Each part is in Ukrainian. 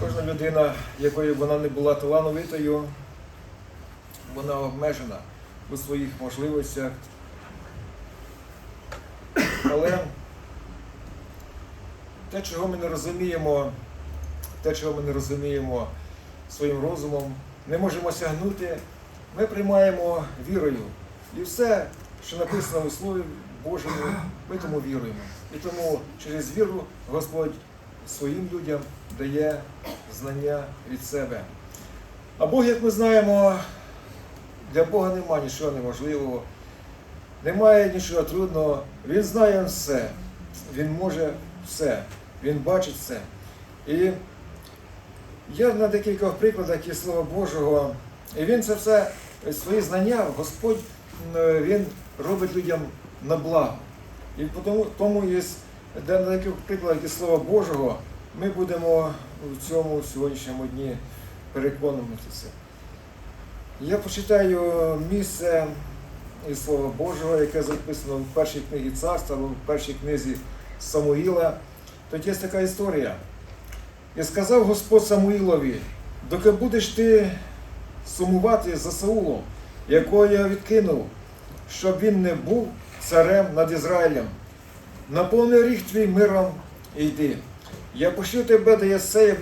Кожна людина, якою б вона не була талановитою, вона обмежена у своїх можливостях. Але те, чого ми не розуміємо, те, чого ми не розуміємо своїм розумом, не можемо сягнути, ми приймаємо вірою. І все, що написано у Слові Божому, ми тому віруємо. І тому через віру Господь своїм людям дає знання від себе. А Бог, як ми знаємо, для Бога немає нічого неможливого, немає нічого трудного. Він знає все, Він може все, Він бачить все. І я на декількох прикладах із Слова Божого, і він це все, свої знання, Господь Він робить людям на благо. І тому, тому є, де на декількох прикладах Слова Божого ми будемо в цьому сьогоднішньому дні переконуватися. Я почитаю місце із Слова Божого, яке записано в першій книгі царства, в першій книзі Самуїла. Тут є така історія. І сказав Господь Самуїлові, доки будеш ти сумувати за Саулом, якого я відкинув, щоб він не був царем над Ізраїлем. Наповни ріг твій миром і йди. Я пошлю тебе до Єсея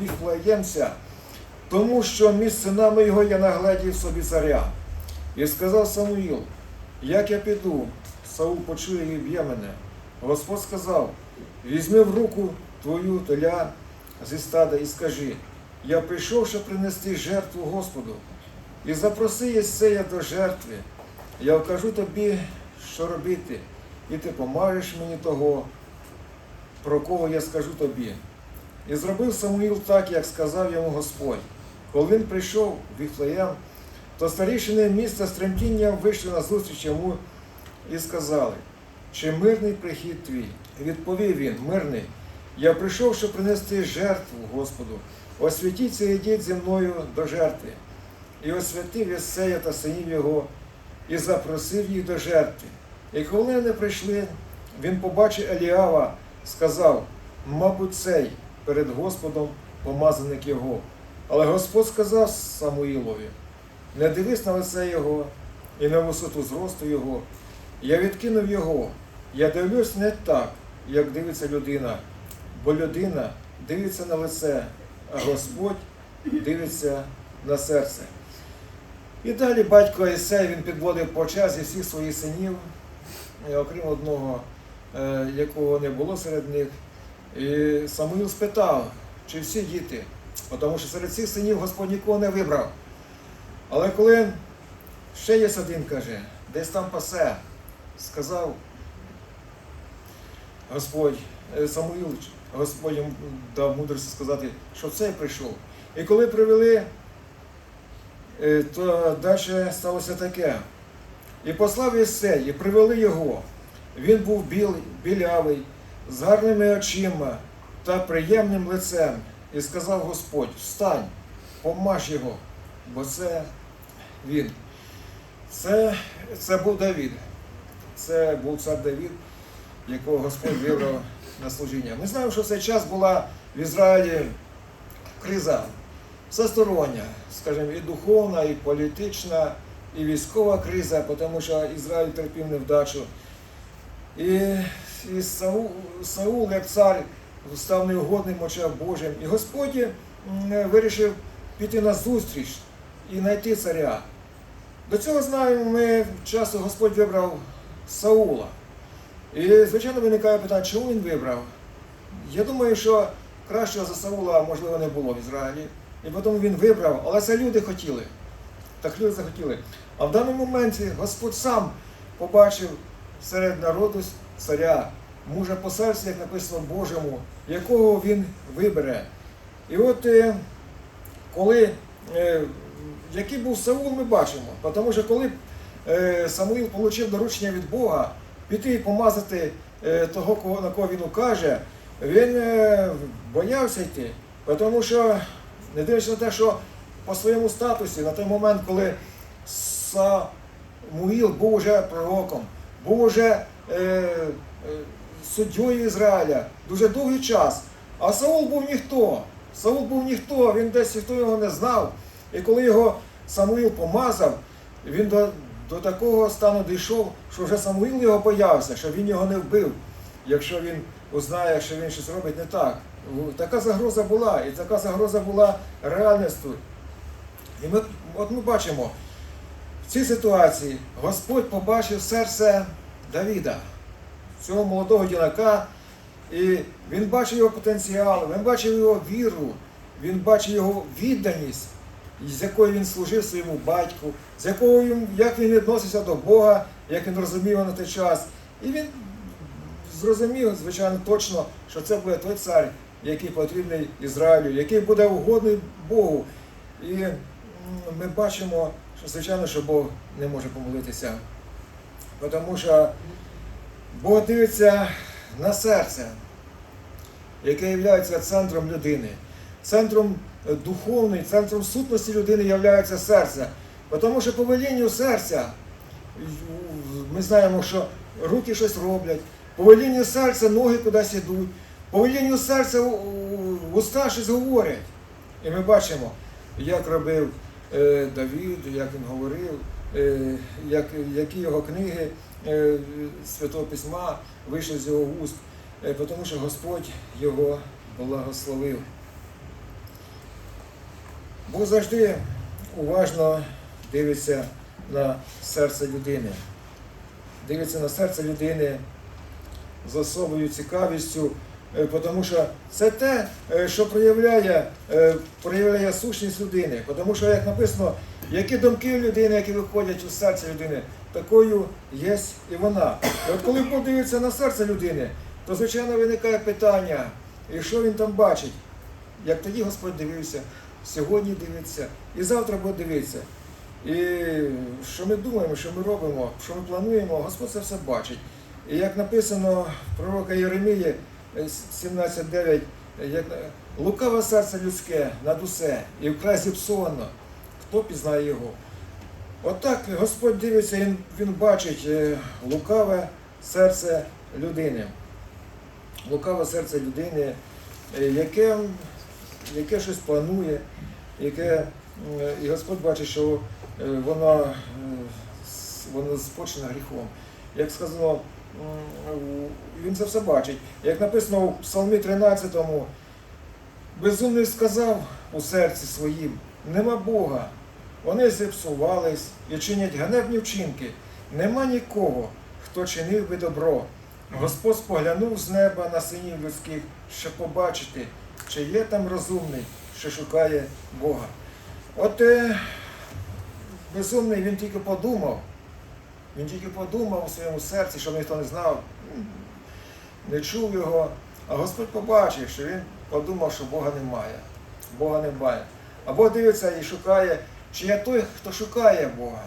Віфлеємця, тому що між синами його я нагледів собі царя. І сказав Самуїл, як я піду, Саул почує і б'є мене. Господь сказав, візьми в руку твою теля зі стада і скажи, я прийшов, щоб принести жертву Господу, і запроси Єсея до жертви. Я вкажу тобі, що робити, і ти помажеш мені того, про кого я скажу тобі. І зробив Самуїл так, як сказав йому Господь. Коли він прийшов в Віфлеєм, то старішини міста з тремтінням вийшли на зустріч йому і сказали, чи мирний прихід твій? Відповів він, мирний. Я прийшов, щоб принести жертву Господу. Освятіться і йдіть зі мною до жертви. І освятив Єсея та синів його, і запросив їх до жертви. І коли вони прийшли, він побачив Еліава, сказав, мабуть, цей перед Господом помазаник його. Але Господь сказав Самуїлові, не дивись на лице його і на висоту зросту його. Я відкинув його. Я дивлюсь не так, як дивиться людина, бо людина дивиться на лице, а Господь дивиться на серце. І далі батько Ісей він підводив по черзі всіх своїх синів, окрім одного, е, якого не було серед них. І Самуїл спитав, чи всі діти, тому що серед цих синів Господь нікого не вибрав. Але коли ще є один, каже, десь там пасе, сказав Господь, е, Самуїл, Господь йому дав мудрості сказати, що цей прийшов. І коли привели, е, то далі сталося таке. І послав Єсей, і привели його. Він був білий, білявий, з гарними очима та приємним лицем. І сказав Господь: встань, помаж його, бо це він. Це, це був Давід. Це був цар Давід, якого Господь вибрав на служіння. Ми знаємо, що цей час була в Ізраїлі криза всестороння, скажімо, і духовна, і політична, і військова криза, тому що Ізраїль терпів невдачу. І, і Саул, Саул, як цар, став неугодним в очах Божим. І Господь вирішив піти на зустріч і знайти царя. До цього знаємо, ми часто Господь вибрав Саула. І, звичайно, виникає питання, чому він вибрав? Я думаю, що кращого за Саула, можливо, не було в Ізраїлі. І потім він вибрав, але це люди хотіли. Так люди захотіли. А в даному моменті Господь сам побачив серед народу царя, мужа по серці, як написано Божому, якого він вибере. І от е, коли, е, який був Саул, ми бачимо. Тому що коли е, Самуїл отримав доручення від Бога піти і помазати того, на кого він укаже, він боявся йти. Тому що, не дивлячись на те, що по своєму статусі, на той момент, коли Самуїл був уже пророком, був уже е, е, суддєю Ізраїля дуже довгий час, а Саул був ніхто. Саул був ніхто, він десь ніхто його не знав. І коли його Самуїл помазав, він до, до такого стану дійшов, що вже Самуїл його боявся, що він його не вбив, якщо він узнає, що він щось робить не так. Така загроза була, і така загроза була реальністю. І ми, от ми бачимо, в цій ситуації Господь побачив серце Давіда, цього молодого дінака, і він бачив його потенціал, він бачив його віру, він бачив його відданість, з якою він служив своєму батьку, з якою як він відносився до Бога, як він розумів на той час. І він зрозумів, звичайно, точно, що це буде той цар, який потрібний Ізраїлю, який буде угодний Богу. І ми бачимо, що звичайно, що Бог не може помолитися. Тому що Бог дивиться на серце, яке є центром людини. Центром духовний, центром сутності людини є серце. Тому що по велінню серця ми знаємо, що руки щось роблять, по велінню серця ноги кудись йдуть, по велінню серця уста щось говорять. І ми бачимо, як робив Давід, як він говорив, е, як, які його книги е, Святого Письма вийшли з його вуст, е, тому що Господь його благословив. Бог завжди уважно дивиться на серце людини. Дивиться на серце людини з особою цікавістю, е, тому що це те, е, що проявляє, е, проявляє сущність людини. Тому що, як написано, які думки людини, які виходять у серце людини, такою є і вона. І от коли Бог дивиться на серце людини, то звичайно виникає питання, і що він там бачить? Як тоді Господь дивився, сьогодні дивиться, і завтра буде дивитися. І що ми думаємо, що ми робимо, що ми плануємо, Господь це все бачить. І як написано пророка Єремії е, 17.9, як е, лукаве серце людське над усе, і вкрай зіпсовано, хто пізнає його. Отак Господь дивиться, він, він бачить е, лукаве серце людини. Лукаве серце людини, е, яке, яке щось планує, яке, і Господь бачить, що воно, воно спочне гріхом. Як сказано, він це все бачить. Як написано у Псалмі 13, безумний сказав у серці своїм, нема Бога. Вони зіпсувались і чинять ганебні вчинки. Нема нікого, хто чинив би добро. Господь споглянув з неба на синів людських, щоб побачити, чи є там розумний, що шукає Бога. От безумний він тільки подумав, він тільки подумав у своєму серці, що ніхто не знав, не чув його, а Господь побачив, що він подумав, що Бога немає. Бога немає. А Бог дивиться і шукає, чи є той, хто шукає Бога,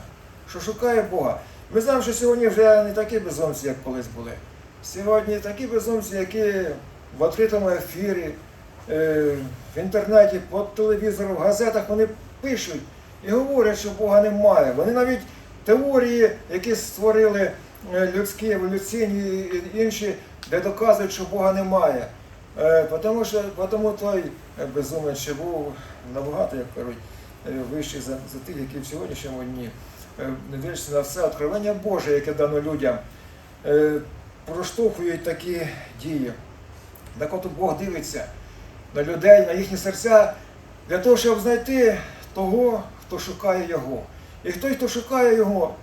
що шукає Бога. Ми знаємо, що сьогодні вже не такі безумці, як колись були. Сьогодні такі безумці, які в відкритому ефірі, е, в інтернеті, по телевізору, в газетах вони пишуть і говорять, що Бога немає. Вони навіть теорії, які створили е, людські, еволюційні і інші, де доказують, що Бога немає. Е, Тому що тому той е, безумець ще був набагато, як кажуть, вищий за, за тих, які в сьогоднішньому дні, дивлячись на все откровення Боже, яке дано людям, проштовхують такі дії. Так от Бог дивиться на людей, на їхні серця, для того, щоб знайти того, хто шукає Його. І той, хто шукає Його,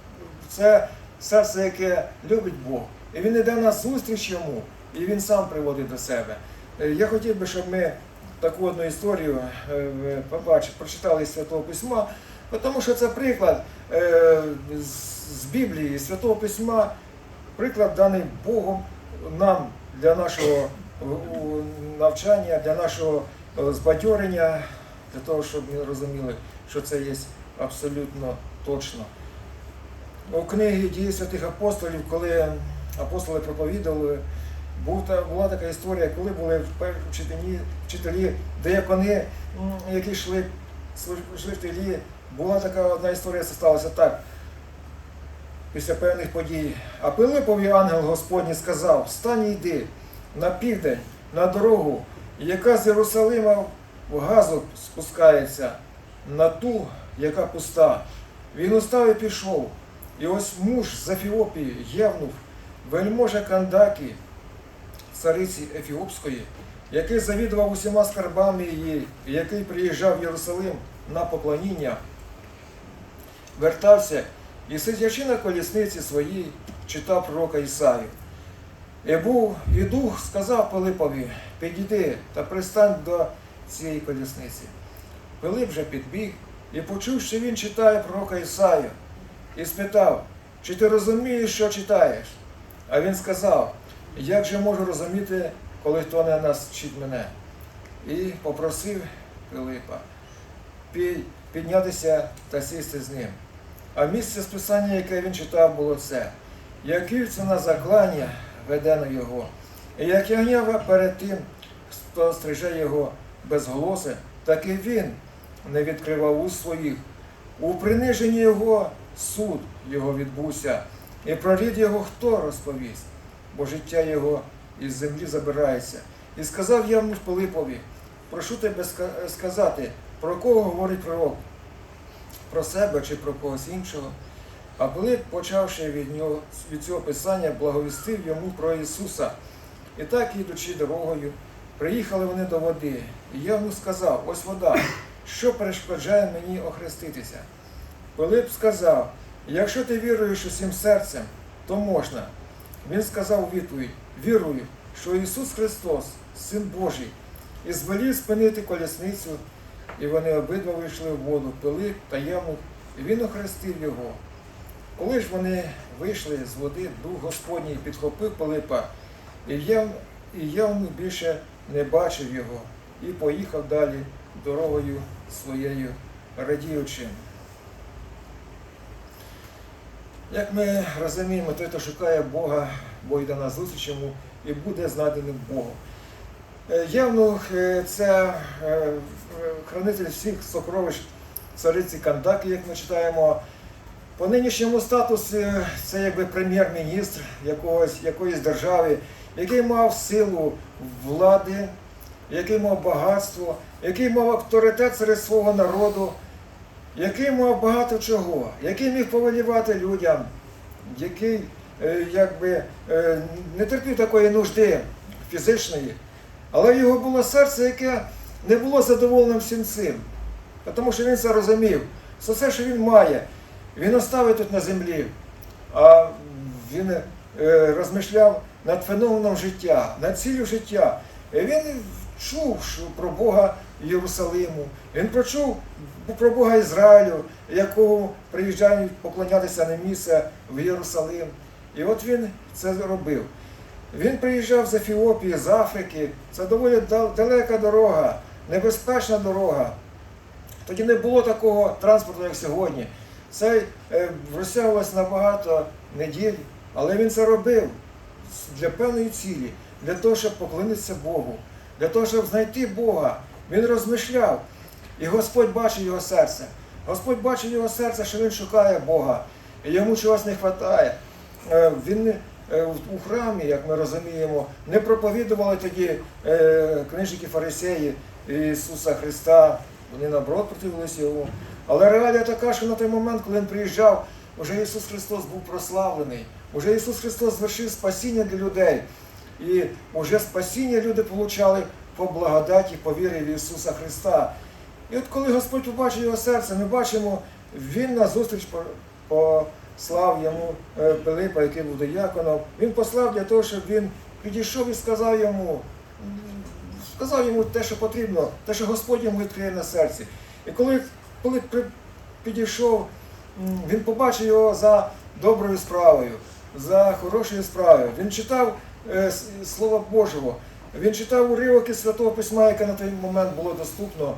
це серце, яке любить Бог. І він йде на зустріч йому, і він сам приводить до себе. Е, Я хотів би, щоб ми таку одну історію е, побачили, прочитали з Святого Письма, тому що це приклад е, з- Біблії, з Святого Письма, приклад даний Богом нам для нашого навчання, для нашого збадьорення, для того, щоб ми розуміли, що це є абсолютно точно. У книгі дії святих апостолів, коли апостоли проповідували, була така історія, коли були вчителі, вчителі деякони, які йшли служ- жителі, була така одна історія, це сталося так. Після певних подій. А Пилипові ангел Господній сказав: Встань і йди на південь, на дорогу, яка з Єрусалима в газу спускається на ту, яка пуста. Він устав і пішов. І ось муж з Ефіопії євнув, вельможа Кандакі, цариці Ефіопської, який завідував усіма скарбами її, який приїжджав в Єрусалим на поклоніння, вертався і, сидячи на колісниці своїй, читав пророка Ісаю. І був і дух сказав Пилипові, підійди та пристань до цієї колісниці. Пилип же підбіг і почув, що він читає пророка Ісаю, і спитав, чи ти розумієш, що читаєш? А він сказав, як же можу розуміти, коли хто не навчить мене? І попросив Пилипа піднятися та сісти з ним. А місце списання, яке він читав, було це. Як вівця на заклання веде на його, і як ягня перед тим, хто стриже його безголосе, так і він не відкривав уст своїх. У приниженні його суд його відбувся, і про рід його хто розповість, бо життя його із землі забирається. І сказав я йому Пилипові, прошу тебе сказати, про кого говорить пророк, про себе чи про когось іншого. А Пилип, почавши від нього від цього писання, благовістив йому про Ісуса. І так, ідучи дорогою, приїхали вони до води. І я йому сказав: ось вода, що перешкоджає мені охреститися. Пилип сказав: якщо ти віруєш усім серцем, то можна. Він сказав у відповідь: вірую, що Ісус Христос, Син Божий, і звелів спинити колісницю, і вони обидва вийшли в воду, Пилип та Євнух, і він охрестив його. Коли ж вони вийшли з води, Дух Господній підхопив Пилипа, і Євнух більше не бачив його, і поїхав далі дорогою своєю радіючим. Як ми розуміємо, той, хто шукає Бога, Бог йде на зустріч йому і буде знайденим Богом. Е, Євнух е, це е, е, хранитель всіх сокровищ цариці Кандаки, як ми читаємо. По нинішньому статусі це якби прем'єр-міністр якогось, якоїсь держави, який мав силу влади, який мав багатство, який мав авторитет серед свого народу, який мав багато чого, який міг повелівати людям, який е, якби е, не терпів такої нужди фізичної, але в його було серце, яке не було задоволеним всім цим. Тому що він це розумів. Все, все, що він має, він оставив тут на землі, а він е, розмишляв над феноменом життя, над ціллю життя. Він чув що про Бога Єрусалиму, він почув про Бога Ізраїлю, якого приїжджають поклонятися на місце в Єрусалим. І от він це робив. Він приїжджав з Ефіопії, з Африки. Це доволі далека дорога, небезпечна дорога. Тоді не було такого транспорту, як сьогодні. Це е, розтягувалось на багато неділь, але він це робив для певної цілі, для того, щоб поклонитися Богу, для того, щоб знайти Бога. Він розмишляв, і Господь бачив його серце. Господь бачив його серце, що він шукає Бога, і йому чогось не вистачає. Він е, у храмі, як ми розуміємо, не проповідували тоді е, книжники фарисеї Ісуса Христа, вони наоборот противилися йому. Але реалія така, що на той момент, коли він приїжджав, вже Ісус Христос був прославлений, вже Ісус Христос звершив спасіння для людей. І вже спасіння люди получали по благодаті, по вірі в Ісуса Христа. І от коли Господь побачив його серце, ми бачимо, він на зустріч послав йому е, Пилипа, який був дияконом. Він послав для того, щоб він підійшов і сказав йому, сказав йому те, що потрібно, те, що Господь йому відкриє на серці. І коли Пилип підійшов, він побачив його за доброю справою, за хорошою справою. Він читав е, Слово Божого, він читав уривки Святого Письма, яке на той момент було доступно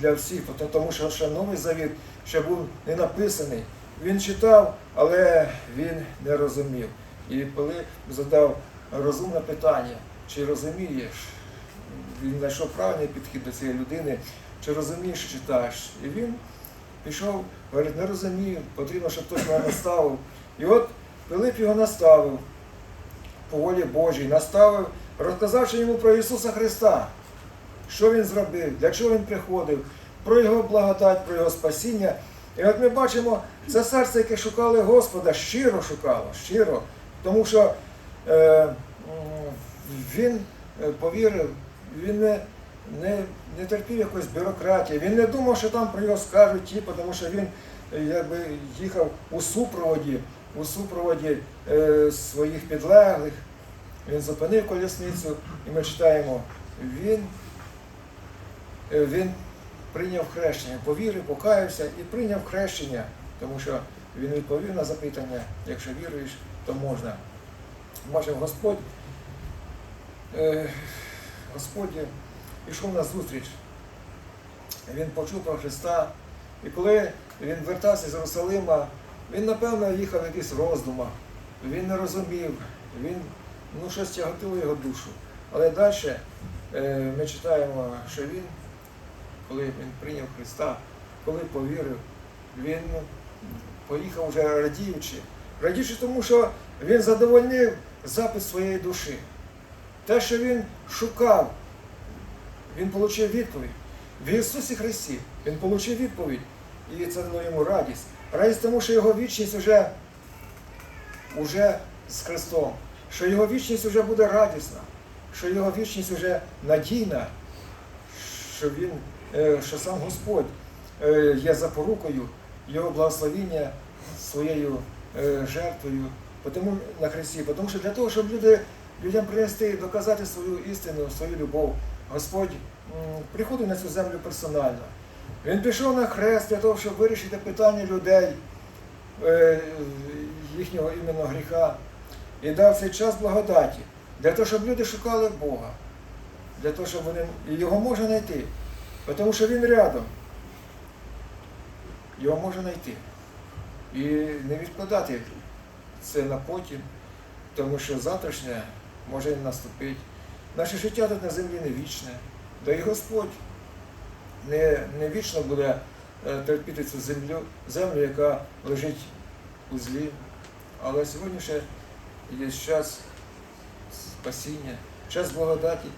для всіх, тому що ще Новий Завіт ще був не написаний. Він читав, але він не розумів. І Пилип задав розумне питання, чи розумієш, він знайшов правильний підхід до цієї людини, чи розумієш, що читаєш. І він пішов, говорить, не розумію, потрібно, щоб хтось мене наставив. І от Пилип його наставив по волі Божій, наставив, розказавши йому про Ісуса Христа. що він зробив, для чого він приходив, про його благодать, про його спасіння. І от ми бачимо це серце, яке шукали Господа, щиро шукало, щиро, тому що е, він е, повірив, він не, не, не терпів якоїсь бюрократії, він не думав, що там про нього скажуть ті, тому що він е, якби їхав у супроводі, у супроводі е, своїх підлеглих. Він зупинив колісницю, і ми читаємо, він, е, він прийняв хрещення, повірив, покаявся і прийняв хрещення, тому що він відповів на запитання, якщо віруєш, то можна. Бачимо, Господь, е, Господь пішов на зустріч. Він почув про Христа. І коли він вертався з Єрусалима, він, напевно, їхав в якихось роздумах. Він не розумів, він ну, щось тяготило його душу. Але далі е, ми читаємо, що він, коли він прийняв Христа, коли повірив, він ну, поїхав вже радіючи. Радіючи тому, що він задовольнив запит своєї душі. Те, що він шукав, він отримав відповідь. В Ісусі Христі він отримав відповідь. І це дало йому радість. Радість тому, що його вічність вже, вже з Христом, що його вічність вже буде радісна, що його вічність вже надійна, що, він, е, що сам Господь е, є запорукою його благословіння своєю е, жертвою тому, на Христі. Тому що для того, щоб люди, людям принести, доказати свою істину, свою любов, Господь приходив на цю землю персонально. Він пішов на хрест для того, щоб вирішити питання людей, їхнього іменно гріха, і дав цей час благодаті, для того, щоб люди шукали Бога, для того, щоб вони його можна знайти, тому що він рядом. Його можна знайти. І не відкладати це на потім, тому що завтрашнє може не наступити. Наше життя тут на землі не вічне, да і Господь не, не вічно буде е, терпіти цю землю, землю, яка лежить у злі. Але сьогодні ще є час спасіння, час благодаті.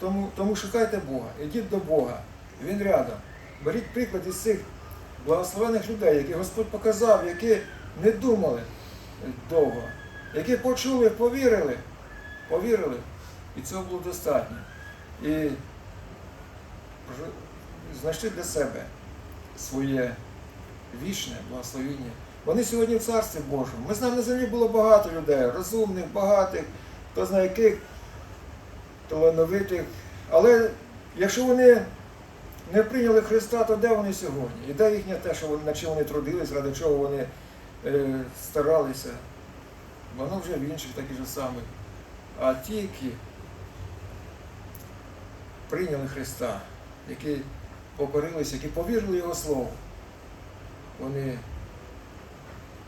Тому, тому шукайте Бога, ідіть до Бога, Він рядом. Беріть приклад із цих благословених людей, які Господь показав, які не думали довго, які почули, повірили, повірили, і цього було достатньо. І знайшли для себе своє вічне благословіння. Вони сьогодні в Царстві Божому. Ми знаємо, на землі було багато людей, розумних, багатих, хто знає яких, талановитих. Але якщо вони не прийняли Христа, то де вони сьогодні? І де їхнє те, що вони, над чим вони трудились, ради чого вони е, старалися? Воно вже в інших таких же самих. А ті, які прийняли Христа, які покорилися, які повірили Його Слову, вони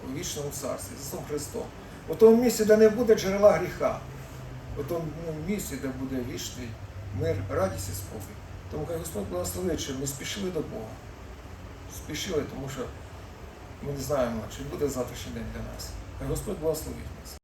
у вічному царстві, з Ісусом Христом. У тому місці, де не буде джерела гріха, у тому місці, де буде вічний мир, радість і спокій. Тому хай Господь благословить, що ми спішили до Бога. Спішили, тому що ми не знаємо, чи буде завтрашній день для нас. Хай Господь благословить нас.